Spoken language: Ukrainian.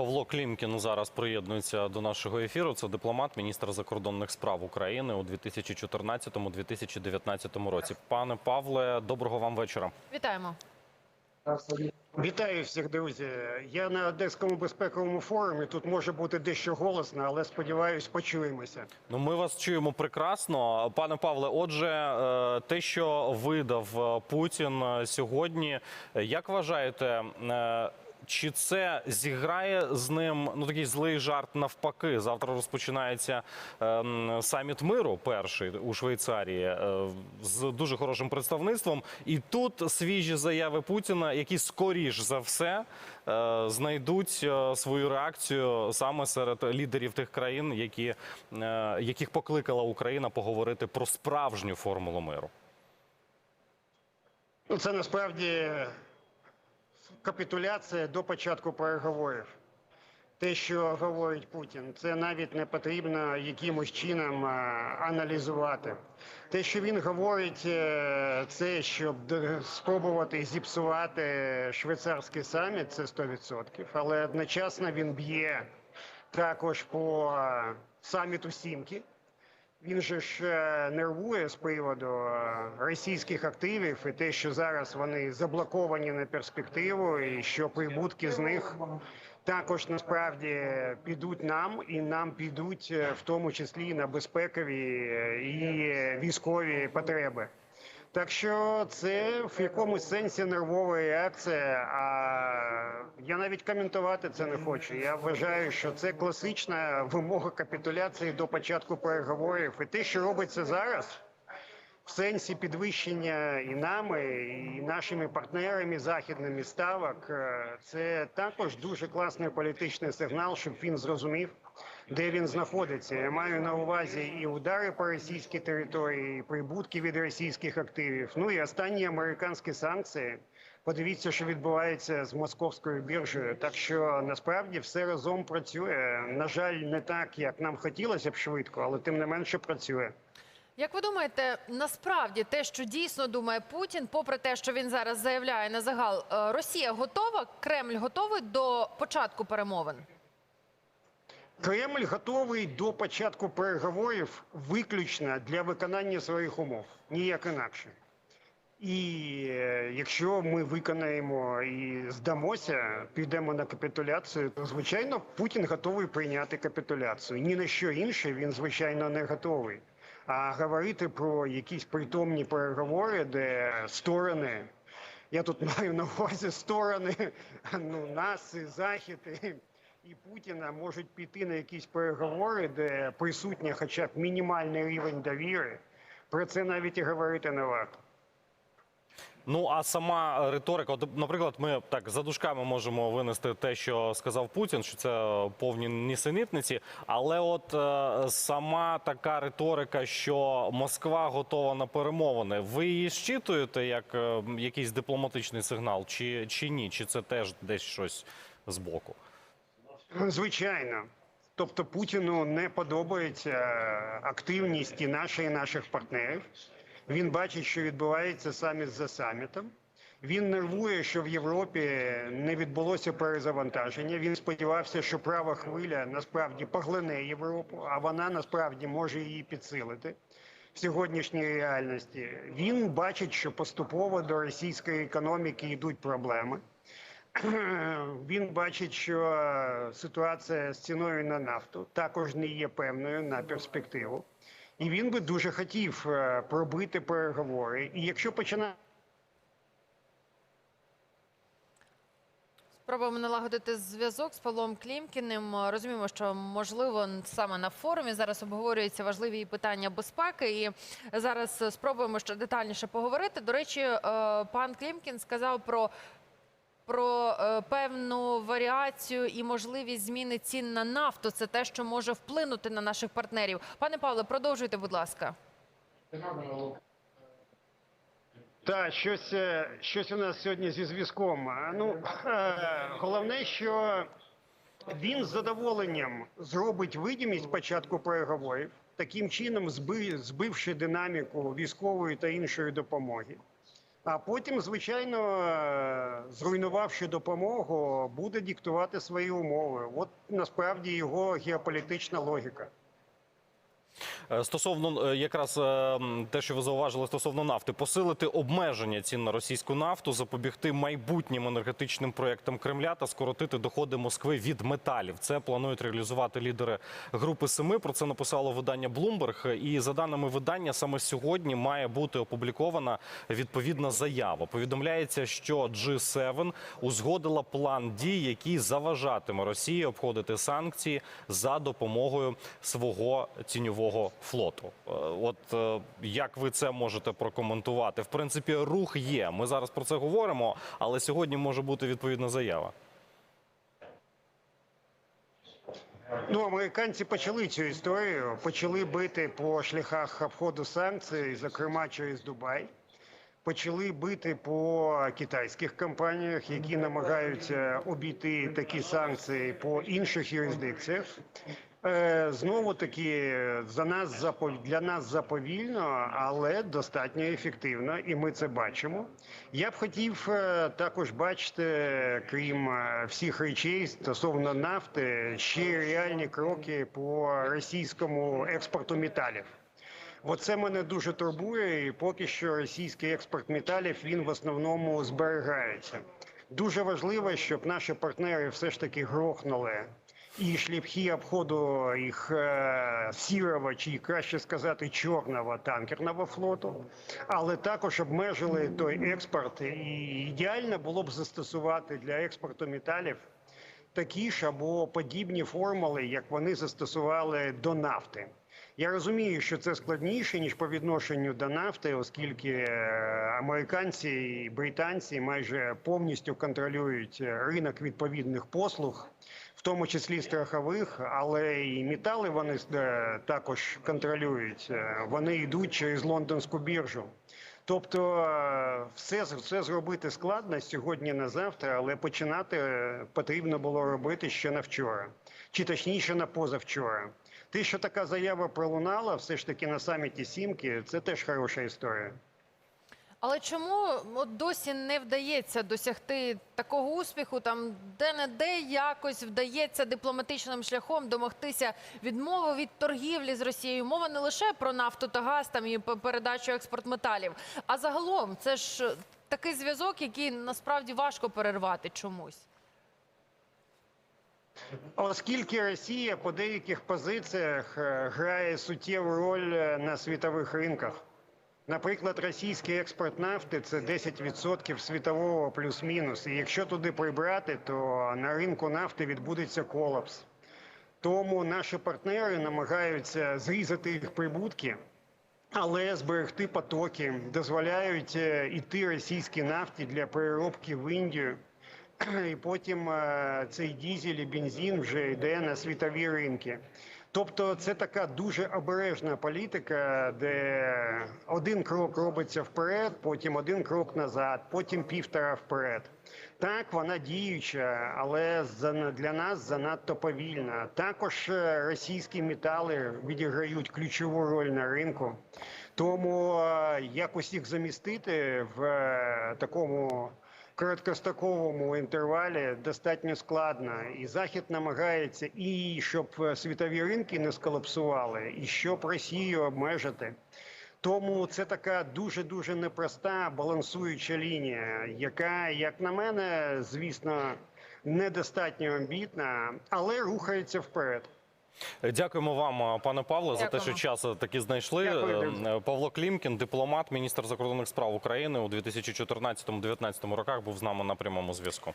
Павло Клімкін зараз приєднується до нашого ефіру. Це дипломат, міністр закордонних справ України у 2014-2019 році. Пане Павле, доброго вам вечора. Вітаємо. Вітаю всіх, друзі. Я на Одеському безпековому форумі. Тут може бути дещо голосно, але сподіваюсь, почуємося. Ну, ми вас чуємо прекрасно, пане Павле. Отже, е, те, що видав е, Путін е, сьогодні, як вважаєте? Чи це зіграє з ним ну такий злий жарт навпаки? Завтра розпочинається е, саміт миру, перший у Швейцарії, е, з дуже хорошим представництвом. І тут свіжі заяви Путіна, які скоріш за все е, знайдуть е, свою реакцію саме серед лідерів тих країн, які, е, яких покликала Україна поговорити про справжню формулу миру. Ну, це насправді капітуляція до початку переговорів. Те, що говорить Путін, це навіть не потрібно якимось чином аналізувати. Те, що він говорить, е, це щоб спробувати зіпсувати швейцарський саміт, це 100%. Але одночасно він б'є також по саміту Сімки. Він же ж е, нервує з приводу е, російських активів і те, що зараз вони заблоковані на перспективу, і що прибутки з них також насправді підуть нам, і нам підуть е, в тому числі на безпекові і військові потреби. Так що це в якомусь сенсі нервова реакція. А я навіть коментувати це не хочу. Я вважаю, що це класична вимога капітуляції до початку переговорів. І те, що робиться зараз, в сенсі підвищення і нами, і нашими партнерами західними ставок, е, це також дуже класний політичний сигнал, щоб він зрозумів, де він знаходиться. Я маю на увазі і удари по російській території, і прибутки від російських активів. Ну і останні американські санкції. Подивіться, що відбувається з московською біржею. Так що насправді все разом працює. На жаль, не так, як нам хотілося б швидко, але тим не менше працює. Як ви думаєте, насправді те, що дійсно думає Путін, попри те, що він зараз заявляє на загал, е, Росія готова, Кремль готовий до початку перемовин? Кремль готовий до початку переговорів виключно для виконання своїх умов, ніяк інакше. І е, якщо ми виконаємо і здамося, підемо на капітуляцію, то звичайно Путін готовий прийняти капітуляцію. Ні на що інше він звичайно не готовий. А говорити про якісь притомні переговори, де сторони, я тут маю на увазі сторони ну, нас і Захід. І і Путіна можуть піти на якісь переговори, де присутня хоча б мінімальний рівень довіри. Про це навіть і говорити не варто. Ну а сама риторика, от, наприклад, ми так за дужками можемо винести те, що сказав Путін, що це повні нісенітниці. Але от е, сама така риторика, що Москва готова на перемовини, ви її щитуєте як е, якийсь дипломатичний сигнал, чи, чи ні? Чи це теж десь щось збоку? Звичайно. Тобто Путіну не подобається активність і наша, і наших партнерів. Він бачить, що відбувається саміт за самітом. Він нервує, що в Європі не відбулося перезавантаження. Він сподівався, що права хвиля насправді поглине Європу, а вона насправді може її підсилити в сьогоднішній реальності. Він бачить, що поступово до російської економіки йдуть проблеми. Він бачить, що ситуація з ціною на нафту також не є певною на перспективу, і він би дуже хотів е, пробити переговори. І якщо починає Спробуємо налагодити зв'язок з Павлом Клімкіним. Розуміємо, що можливо саме на форумі зараз обговорюються важливі питання безпеки, і зараз спробуємо ще детальніше поговорити. До речі, е, пан Клімкін сказав про. Про е, певну варіацію і можливість зміни цін на нафту це те, що може вплинути на наших партнерів. Пане Павле, продовжуйте, будь ласка. та щось, е, щось у нас сьогодні зі зв'язком. Ну е, головне, що він з задоволенням зробить видимість початку переговорів, таким чином зби- збивши динаміку військової та іншої допомоги. А потім, звичайно, е, зруйнувавши допомогу, буде диктувати свої умови. От насправді його геополітична логіка. Е, Стосовно е, якраз е, те, що ви зауважили стосовно нафти, посилити обмеження цін на російську нафту, запобігти майбутнім енергетичним проєктам Кремля та скоротити доходи Москви від металів. Це планують реалізувати лідери групи Семи. Про це написало видання Bloomberg. І за даними видання, саме сьогодні має бути опублікована відповідна заява. Повідомляється, що G7 узгодила план дій, який заважатиме Росії обходити санкції за допомогою свого тіньового флоту. Е, От е, як ви це можете прокоментувати? В принципі, рух є. Ми зараз про це говоримо, але сьогодні може бути відповідна заява. Ну, американці почали цю історію, почали бити по шляхах обходу санкцій, зокрема через Дубай. Почали бити по китайських компаніях, які намагаються обійти такі санкції по інших юрисдикціях. Е, Знову таки за нас для нас заповільно, але достатньо ефективно, і ми це бачимо. Я б хотів е, також бачити, крім е, всіх речей стосовно нафти, ще реальні кроки по російському експорту металів. Оце мене дуже турбує, і поки що російський експорт металів він в основному зберігається. Дуже важливо, щоб наші партнери все ж таки грохнули і шляхи обходу їх е, сірого, чи краще сказати, чорного танкерного флоту, але також обмежили той експорт. І ідеально було б застосувати для експорту металів такі ж або подібні формули, як вони застосували до нафти. Я розумію, що це складніше ніж по відношенню до нафти, оскільки е, американці і британці майже повністю контролюють е, ринок відповідних послуг, в тому числі страхових, але і метали вони е, також контролюють. Е, Вони йдуть через лондонську біржу. Тобто е, все, все зробити складно сьогодні на завтра, але починати потрібно було робити ще на вчора, чи точніше на позавчора. Те, що така заява пролунала, все ж таки на саміті Сімки, це теж хороша історія. Але чому от досі не вдається досягти такого успіху? Там де-не-де якось вдається дипломатичним шляхом домогтися відмови від торгівлі з Росією. Мова не лише про нафту та газ там і передачу експорт металів, а загалом це ж такий зв'язок, який насправді важко перервати чомусь. Оскільки Росія по деяких позиціях е, грає суттєву роль е, на світових ринках. Наприклад, російський експорт нафти це 10% світового плюс-мінус. І якщо туди прибрати, то на ринку нафти відбудеться колапс. Тому наші партнери намагаються зрізати їх прибутки, але зберегти потоки, дозволяють е, іти російській нафті для переробки в Індію. І потім е, цей дізель і бензин вже йде на світові ринки. Тобто це така дуже обережна політика, де один крок робиться вперед, потім один крок назад, потім півтора вперед. Так, вона діюча, але для нас занадто повільна. Також е, російські метали відіграють ключову роль на ринку. Тому е, якось їх замістити в е, такому короткостроковому інтервалі достатньо складно, і захід намагається і щоб е, світові ринки не сколапсували, і щоб Росію обмежити. Тому це така дуже дуже непроста балансуюча лінія, яка, як на мене, звісно, недостатньо амбітна, але рухається вперед. Дякуємо вам, пане Павло, за те, що час таки знайшли. Дякую. Е, Павло Клімкін, дипломат, міністр закордонних справ України у 2014-2019 роках, був з нами на прямому зв'язку.